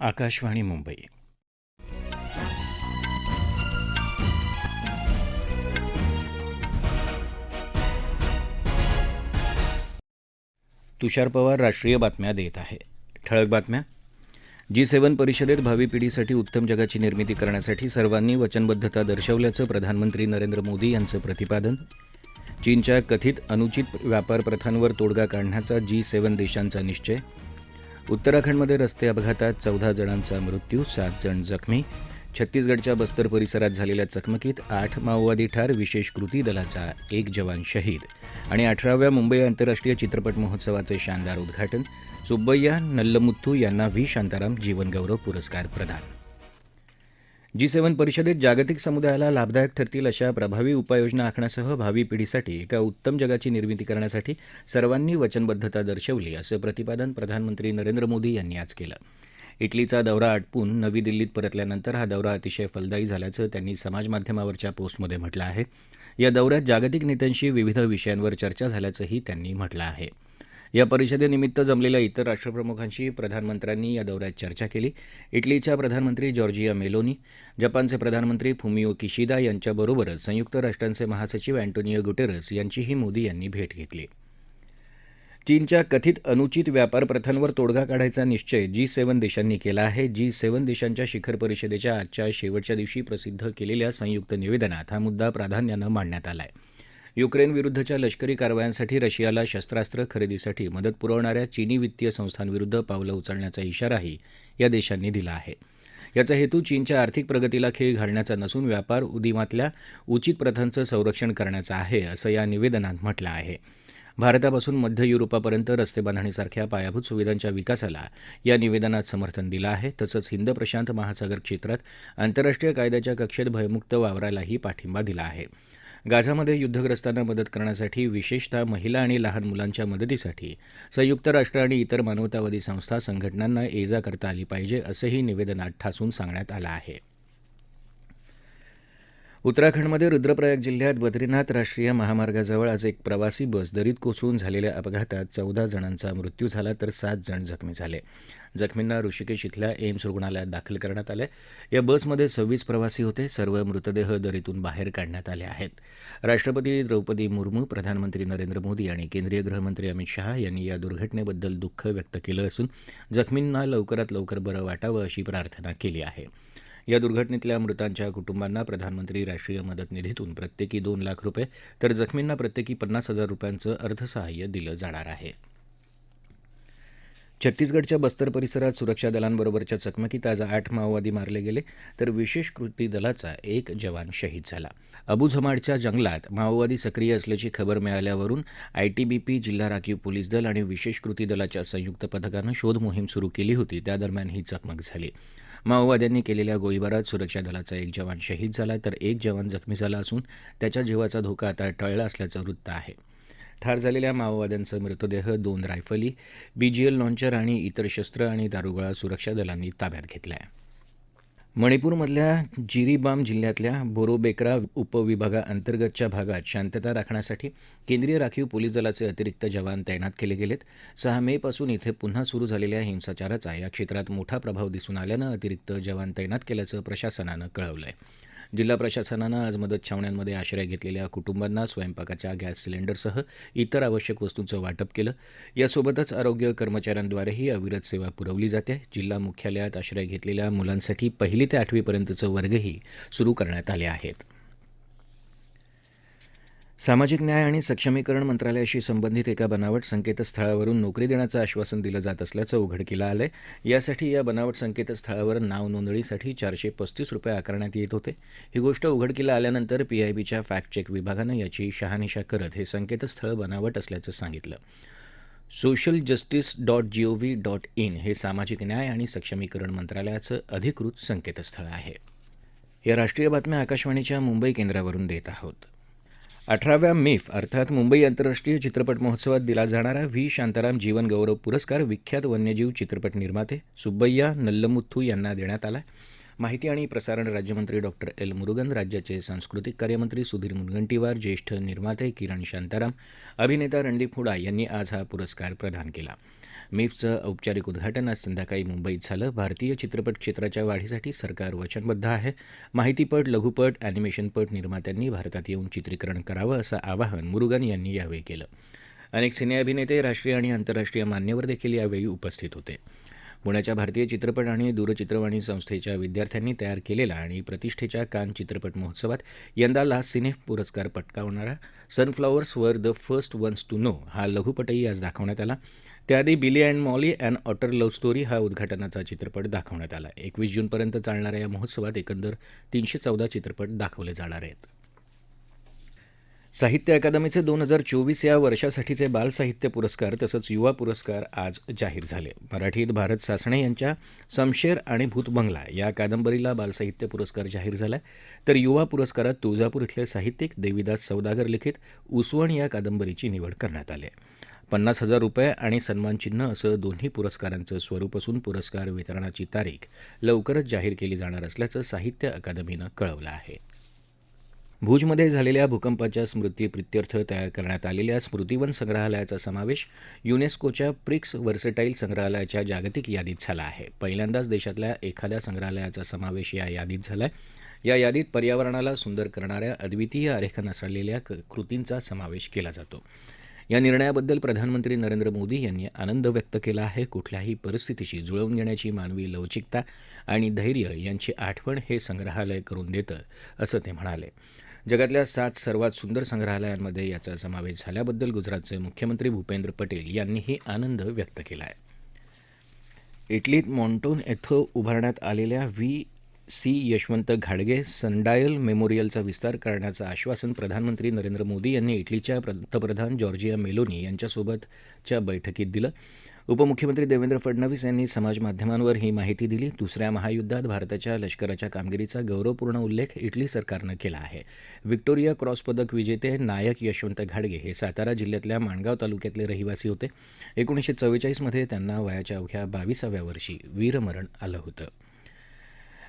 आकाशवाणी मुंबई. तुषार पवार राष्ट्रीय बातम्या देत आहे. ठळक बातम्या. जी सेवन परिषदेत भावी पिढीसाठी उत्तम जगाची निर्मिती करण्यासाठी सर्वांनी वचनबद्धता दर्शवल्याचं प्रधानमंत्री नरेंद्र मोदी यांचं प्रतिपादन. चीनच्या कथित अनुचित व्यापार प्रथांवर तोडगा काढण्याचा जी सेवन देशांचा निश्चय. उत्तराखंडमध्ये रस्ते अपघातात चौदा जणांचा मृत्यू सात जण जखमी. छत्तीसगडच्या बस्तर परिसरात झालेल्या चकमकीत आठ माओवादी ठार विशेष कृती दलाचा एक जवान शहीद. आणि अठराव्या मुंबई आंतरराष्ट्रीय चित्रपट महोत्सवाचे शानदार उद्घाटन सुब्बय्या नल्लमुथू यांना व्ही शांताराम जीवनगौरव पुरस्कार प्रदान. जी सेव्हन परिषदेत जागतिक समुदायाला लाभदायक ठरतील अशा प्रभावी उपाययोजना आखण्यासह भावी पिढीसाठी एका उत्तम जगाची निर्मिती करण्यासाठी सर्वांनी वचनबद्धता दर्शवली असं प्रतिपादन प्रधानमंत्री नरेंद्र मोदी यांनी आज केलं. इटलीचा दौरा आटपून नवी दिल्लीत परतल्यानंतर हा दौरा अतिशय फलदायी झाल्याचं त्यांनी समाजमाध्यमावरच्या पोस्टमध्ये म्हटलं आहे. या दौऱ्यात जागतिक नेत्यांशी विविध विषयांवर चर्चा झाल्याचंही त्यांनी म्हटलं आहे. या परिषदेनिमित्त जमलेल्या इतर राष्ट्रप्रमुखांशी प्रधानमंत्र्यांनी या दौऱ्यात चर्चा केली. इटलीच्या प्रधानमंत्री जॉर्जिया मेलोनी जपानचे प्रधानमंत्री फुमिओ किशिदा यांच्याबरोबरच संयुक्त राष्ट्रांचे महासचिव अँटोनियो गुटेरस यांचीही मोदी यांनी भेट घेतली. चीनच्या कथित अनुचित व्यापार प्रथांवर तोडगा काढायचा निश्चय जी सेवन देशांनी केला आहे. जी सेवन देशांच्या शिखर परिषदेच्या आजच्या शेवटच्या दिवशी प्रसिद्ध केलेल्या संयुक्त निवेदनात हा मुद्दा प्राधान्यानं मांडण्यात आला आहे युक्रेन विरुद्धच्या लष्करी कारवायांसाठी रशियाला शस्त्रास्त्र खरेदीसाठी मदत पुरवणाऱ्या चीनी वित्तीय संस्थांविरुद्ध पावलं उचलण्याचा इशाराही या देशांनी दिला आहे. याचा हेतू चीनच्या आर्थिक प्रगतीला खीळ घालण्याचा नसून व्यापार उदिमातल्या उचित प्रथांचं संरक्षण करण्याचा आहे असं या निवेदनात म्हटलं आहे. भारतापासून मध्य युरोपापर्यंत रस्ते बांधणीसारख्या पायाभूत सुविधांच्या विकासाला या निवेदनात समर्थन दिलं आहे. तसंच हिंद प्रशांत महासागर क्षेत्रात आंतरराष्ट्रीय कायद्याच्या कक्षेत भयमुक्त वावरालाही पाठिंबा दिला आहे. गाझामध्ये युद्धग्रस्तांना मदत करण्यासाठी विशेषतः महिला आणि लहान मुलांच्या मदतीसाठी संयुक्त राष्ट्र आणि इतर मानवतावादी संस्था संघटनांना ये जा करता आली पाहिजे असंही निवेदनात ठासून सांगण्यात आलं आहे. उत्तराखंडमध्ये रुद्रप्रयाग जिल्ह्यात बद्रीनाथ राष्ट्रीय महामार्गाजवळ आज एक प्रवासी बस दरीत कोसळून झालेल्या अपघातात चौदा जणांचा मृत्यू झाला तर सात जण जखमी झाले. जखमींना ऋषिकेश इथल्या एम्स रुग्णालयात दाखल करण्यात आलं या बसमध्ये सव्वीस प्रवासी होते. सर्व मृतदेह दरीतून बाहेर काढण्यात आले आहेत. राष्ट्रपती द्रौपदी मुर्मू प्रधानमंत्री नरेंद्र मोदी आणि केंद्रीय गृहमंत्री अमित शहा यांनी या दुर्घटनेबद्दल दुःख व्यक्त केलं असून जखमींना लवकरात लवकर बरं वाटावं अशी प्रार्थना केली आहे. या दुर्घटनेतल्या मृतांच्या कुटुंबांना प्रधानमंत्री राष्ट्रीय मदत निधीतून प्रत्येकी दोन लाख रुपये तर जखमींना प्रत्येकी पन्नास हजार रुपयांचं अर्थसहाय्य दिलं जाणार आहे. छत्तीसगडच्या बस्तर परिसरात सुरक्षा दलांबरोबरच्या चकमकीत आज आठ माओवादी मारले गेले तर विशेष कृती दलाचा एक जवान शहीद झाला. अबुझमाडच्या जंगलात माओवादी सक्रिय असल्याची खबर मिळाल्यावरून आयटीबीपी जिल्हा राखीव पोलीस दल आणि विशेष कृती दलाच्या संयुक्त पथकानं शोध मोहीम सुरू केली होती. त्या दरम्यान ही चकमक झाली. माओवाद्यांनी केलेल्या गोळीबारात सुरक्षा दलाचा एक जवान शहीद झाला तर एक जवान जखमी झाला असून त्याच्या जीवाचा धोका आता टळला असल्याचं वृत्त आहे. ठार झालेल्या माओवाद्यांचा मृतदेह दोन रायफली बीजीएल लॉन्चर आणि इतर शस्त्र आणि दारुगोळा सुरक्षा दलांनी ताब्यात घेतला आहे मणिपूरमधल्या जिरीबाम जिल्ह्यातल्या बोरोबेकरा उपविभागाअंतर्गतच्या भागात शांतता राखण्यासाठी केंद्रीय राखीव पोलीस दलाचे अतिरिक्त जवान तैनात केले गेलेत. सहा मे पासून इथे पुन्हा सुरू झालेल्या हिंसाचाराचा या क्षेत्रात मोठा प्रभाव दिसून आल्यानं अतिरिक्त जवान तैनात केल्याचं प्रशासनानं कळवलं आहे जिल्हा प्रशासनानं आज मदत छावण्यांमध्ये आश्रय घेतलेल्या कुटुंबांना स्वयंपाकाच्या गॅस सिलेंडरसह इतर आवश्यक वस्तूंचं वाटप केलं. यासोबतच आरोग्य कर्मचाऱ्यांद्वारेही अविरत सेवा पुरवली जाते. जिल्हा मुख्यालयात आश्रय घेतलेल्या मुलांसाठी पहिली ते आठवीपर्यंतचं वर्गही सुरू करण्यात आले आहेत. सामाजिक न्याय आणि सक्षमीकरण मंत्रालयाशी संबंधित एका बनावट संकेतस्थळावरून नोकरी देण्याचं आश्वासन दिलं जात असल्याचं उघडकीला आलंय. यासाठी या बनावट संकेतस्थळावर नाव नोंदणीसाठी चारशे पस्तीस रुपये आकारण्यात येत होते. ही गोष्ट उघडकीला आल्यानंतर पीआयबीच्या फॅक्ट चेक विभागानं याची शहानिशा करत हे संकेतस्थळ बनावट असल्याचं सांगितलं. Social justice dot G O V dot in हे सामाजिक न्याय आणि सक्षमीकरण मंत्रालयाचं अधिकृत संकेतस्थळ आहे. या राष्ट्रीय बातम्या आकाशवाणीच्या मुंबई केंद्रावरून देत आहोत. अठराव्या मेफ अर्थात मुंबई आंतरराष्ट्रीय चित्रपट महोत्सवात दिला जाणारा व्ही. शांताराम जीवन गौरव पुरस्कार विख्यात वन्यजीव चित्रपट निर्माते सुब्बय्या नल्लमुथू यांना देण्यात आला माहिती आणि प्रसारण राज्यमंत्री डॉक्टर एल. मुरुगन राज्याचे सांस्कृतिक कार्यमंत्री सुधीर मुनगंटीवार ज्येष्ठ निर्माते किरण शांताराम अभिनेता रणदीप हुडा यांनी आज हा पुरस्कार प्रदान केला. मिफचं औपचारिक उद्घाटन आज संध्याकाळी मुंबईत झालं. भारतीय चित्रपट क्षेत्राच्या वाढीसाठी सरकार वचनबद्ध आहे. माहितीपट लघुपट अॅनिमेशनपट निर्मात्यांनी भारतात येऊन चित्रीकरण करावं असं आवाहन मुरुगन यांनी यावेळी केलं. अनेक सिने अभिनेते राष्ट्रीय आणि आंतरराष्ट्रीय मान्यवर देखील यावेळी उपस्थित होते. पुण्याच्या भारतीय चित्रपट आणि दूरचित्रवाणी संस्थेच्या विद्यार्थ्यांनी तयार केलेला आणि प्रतिष्ठेच्या कान चित्रपट महोत्सवात यंदा लास्ट सिने पुरस्कार पटकावणारा sunflowers were the first ones to know हा लघुपटही आज दाखवण्यात आला. त्याआधी Billy and Molly and otter love story हा उद्घाटनाचा चित्रपट दाखवण्यात आला. एकवीस जूनपर्यंत चालणाऱ्या या महोत्सवात एकंदर तीनशे चौदा चित्रपट दाखवले जाणार आहेत. साहित्य अकादमीचे दोन हजार चोवीस या वर्षासाठीचे बाल साहित्य पुरस्कार तसंच युवा पुरस्कार आज जाहीर झाले. मराठीत भारत सासणे यांच्या समशेर आणि भूतबंगला या कादंबरीला बालसाहित्य पुरस्कार जाहीर झाला. तर युवा पुरस्कारात तुळजापूर इथले साहित्यिक देविदास सौदागर लिखित उसवण या कादंबरीची निवड करण्यात आली आहे. पन्नास हजार रुपये आणि सन्मानचिन्ह असं दोन्ही पुरस्कारांचं स्वरूप असून पुरस्कार वितरणाची तारीख लवकरच जाहीर केली जाणार असल्याचं साहित्य अकादमीनं कळवलं आहे. भुजमध्ये झालेल्या भूकंपाच्या स्मृतीप्रित्यर्थ तयार करण्यात आलेल्या स्मृतिवन संग्रहालयाचा समावेश युनेस्कोच्या प्रिक्स वर्सटाईल संग्रहालयाच्या जागतिक यादीत झाला आहे. पहिल्यांदाच देशातल्या एखाद्या संग्रहालयाचा समावेश या यादीत झाला आहे या यादीत पर्यावरणाला सुंदर करणाऱ्या अद्वितीय आरेखन असलेल्या कृतींचा समावेश केला जातो. या निर्णयाबद्दल प्रधानमंत्री नरेंद्र मोदी यांनी आनंद व्यक्त केला आहे. कुठल्याही परिस्थितीशी जुळवून घेण्याची मानवी लवचिकता आणि धैर्य यांची आठवण हे संग्रहालय करून देतं असं ते म्हणाले. जगातल्या सात सर्वात सुंदर संग्रहालयांमध्ये याचा समावेश झाल्याबद्दल गुजरातचे मुख्यमंत्री भूपेंद्र पटेल यांनीही आनंद व्यक्त केला आहे इटलीत मॉन्टोन येथं उभारण्यात आलेल्या व्ही सी यशवंत घाडगे सनडायल मेमोरियलचा विस्तार करण्याचं आश्वासन प्रधानमंत्री नरेंद्र मोदी यांनी इटलीच्या पंतप्रधान जॉर्जिया मेलोनी यांच्यासोबतच्या बैठकीत दिलं. उपमुख्यमंत्री देवेंद्र फडणवीस यांनी समाजमाध्यमांवर ही माहिती दिली. दुसऱ्या महायुद्धात भारताच्या लष्कराच्या कामगिरीचा गौरवपूर्ण उल्लेख इटली सरकारनं केला आहे. व्हिक्टोरिया क्रॉस पदक विजेते नायक यशवंत घाडगे हे सातारा जिल्ह्यातल्या माणगाव तालुक्यातले रहिवासी होते. एकोणीसशे चव्वेचाळीसमध्ये त्यांना वयाच्या अवघ्या बावीसाव्या वर्षी वीरमरण आलं होतं.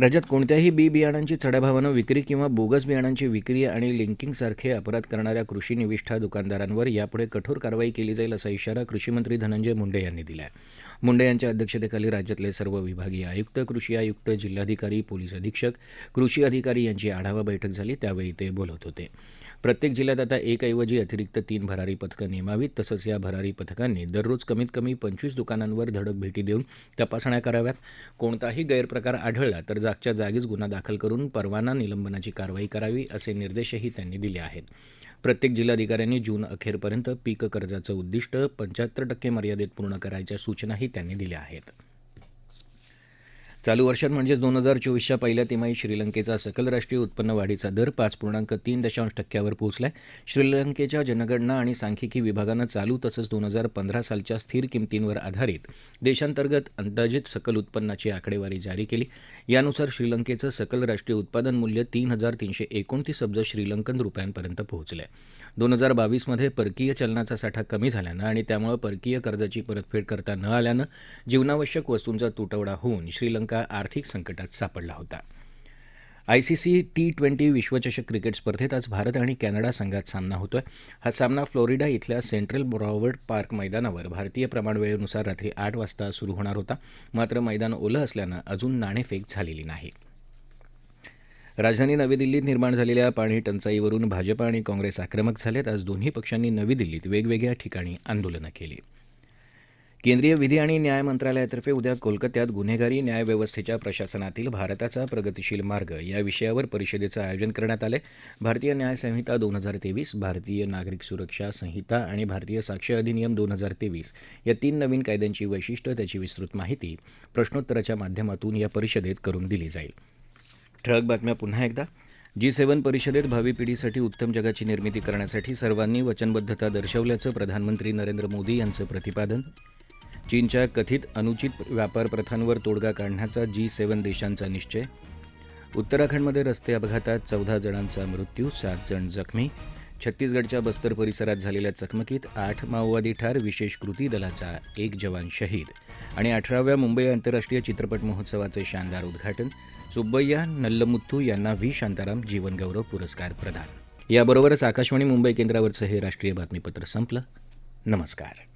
राज्यात कोणत्याही बी बियाणांची चढ्याभावानं विक्री किंवा बोगस बियाणांची विक्री आणि लिंकिंगसारखे अपराध करणाऱ्या कृषी निविष्ठा दुकानदारांवर यापुढे कठोर कारवाई केली जाईल असा इशारा कृषीमंत्री धनंजय मुंडे यांनी दिला आहे मुंडे यांच्या अध्यक्षतेखाली राज्यातले सर्व विभागीय आयुक्त कृषी आयुक्त जिल्हाधिकारी पोलीस अधीक्षक कृषी अधिकारी यांची आढावा बैठक झाली त्यावेळी ते बोलत होते. प्रत्येक जिल्ह्यात आता एकऐवजी अतिरिक्त तीन भरारी पथकं नेमावीत तसंच या भरारी पथकांनी दररोज कमीत कमी पंचवीस दुकानांवर धडक भेटी देऊन तपासण्या कराव्यात. कोणताही गैरप्रकार आढळला तर जागच्या जागीच गुन्हा दाखल करून परवाना निलंबनाची कारवाई करावी असे निर्देशही त्यांनी दिले आहेत. प्रत्येक जिल्हाधिकाऱ्यांनी जून अखेरपर्यंत पीक कर्जाचं उद्दिष्ट पंच्याहत्तर टक्के मर्यादेत पूर्ण करायच्या सूचनाही त्यांनी दिल्या आहेत. चालू वर्षात म्हणजेच दोन हजार चोवीसच्या पहिल्या तिमाहीत श्रीलंकेचा सकल राष्ट्रीय उत्पन्न वाढीचा दर पाच पूर्णांक तीन दशांश टक्क्यावर पोहोचलाय. श्रीलंकेच्या जनगणना आणि सांख्यिकी विभागानं चालू तसंच दोन हजार पंधरा सालच्या स्थिर किमतींवर आधारित देशांतर्गत अंदाजित सकल उत्पन्नाची आकडेवारी जारी केली. यानुसार श्रीलंकेचं सकल राष्ट्रीय उत्पादन मूल्य तीन हजार तीनशे एकोणतीस अब्ज श्रीलंकन रुपयांपर्यंत पोहोचलं आहे दोन हजार बावीसमध्ये परकीय चलनाचा साठा कमी झाल्यानं आणि त्यामुळे परकीय कर्जाची परतफेड करता न आल्यानं जीवनावश्यक वस्तूंचा तुटवडा होऊन श्रीलंका आर्थिक संकटात सापडला होता. आयसीसी टी ट्वेंटी विश्वचषक क्रिकेट स्पर्धेत आज भारत आणि कॅनडा संघात सामना होतोय. हा सामना फ्लोरिडा इथल्या सेंट्रल ब्रॉवर्ड पार्क मैदानावर भारतीय प्रमाणवेळेनुसार रात्री आठ वाजता सुरू होणार होता. मात्र मैदान ओलं असल्यानं अजून नाणेफेक झालेली नाही. राजधानी नवी दिल्लीत निर्माण झालेल्या पाणी टंचाईवरून भाजपा आणि काँग्रेस आक्रमक झालेत. आज दोन्ही पक्षांनी नवी दिल्लीत वेगवेगळ्या ठिकाणी आंदोलनं केली. केंद्रीय विधी आणि न्याय मंत्रालयातर्फे उद्या कोलकात्यात गुन्हेगारी न्यायव्यवस्थेच्या प्रशासनातील भारताचा प्रगतिशील मार्ग या विषयावर परिषदेचं आयोजन करण्यात आलं भारतीय न्याय संहिता दोन हजार तेवीस भारतीय नागरिक सुरक्षा संहिता आणि भारतीय साक्ष अधिनियम दोन हजार तेवीस या तीन नवीन कायद्यांची वैशिष्ट्य त्याची विस्तृत माहिती प्रश्नोत्तराच्या माध्यमातून या परिषदेत करून दिली जाईल. ठळक बातम्या पुन्हा एकदा. जी सेवन परिषदेत भावी पिढीसाठी उत्तम जगाची निर्मिती करण्यासाठी सर्वांनी वचनबद्धता दर्शवल्याचं प्रधानमंत्री नरेंद्र मोदी यांचं प्रतिपादन. चीनच्या कथित अनुचित व्यापार प्रथांवर तोडगा काढण्याचा जी सेवन देशांचा निश्चय. उत्तराखंडमध्ये रस्ते अपघातात चौदा जणांचा मृत्यू सात जण जखमी. छत्तीसगडच्या बस्तर परिसरात झालेल्या चकमकीत आठ माओवादी ठार विशेष कृती दलाचा एक जवान शहीद. आणि अठराव्या मुंबई आंतरराष्ट्रीय चित्रपट महोत्सवाचं शानदार उद्घाटन सुब्बय्या नल्लमुथ्थू यांना व्ही. शांताराम जीवनगौरव पुरस्कार प्रदान. याबरोबरच आकाशवाणी मुंबई केंद्रावरचं हे राष्ट्रीय बातमीपत्र संपलं. नमस्कार.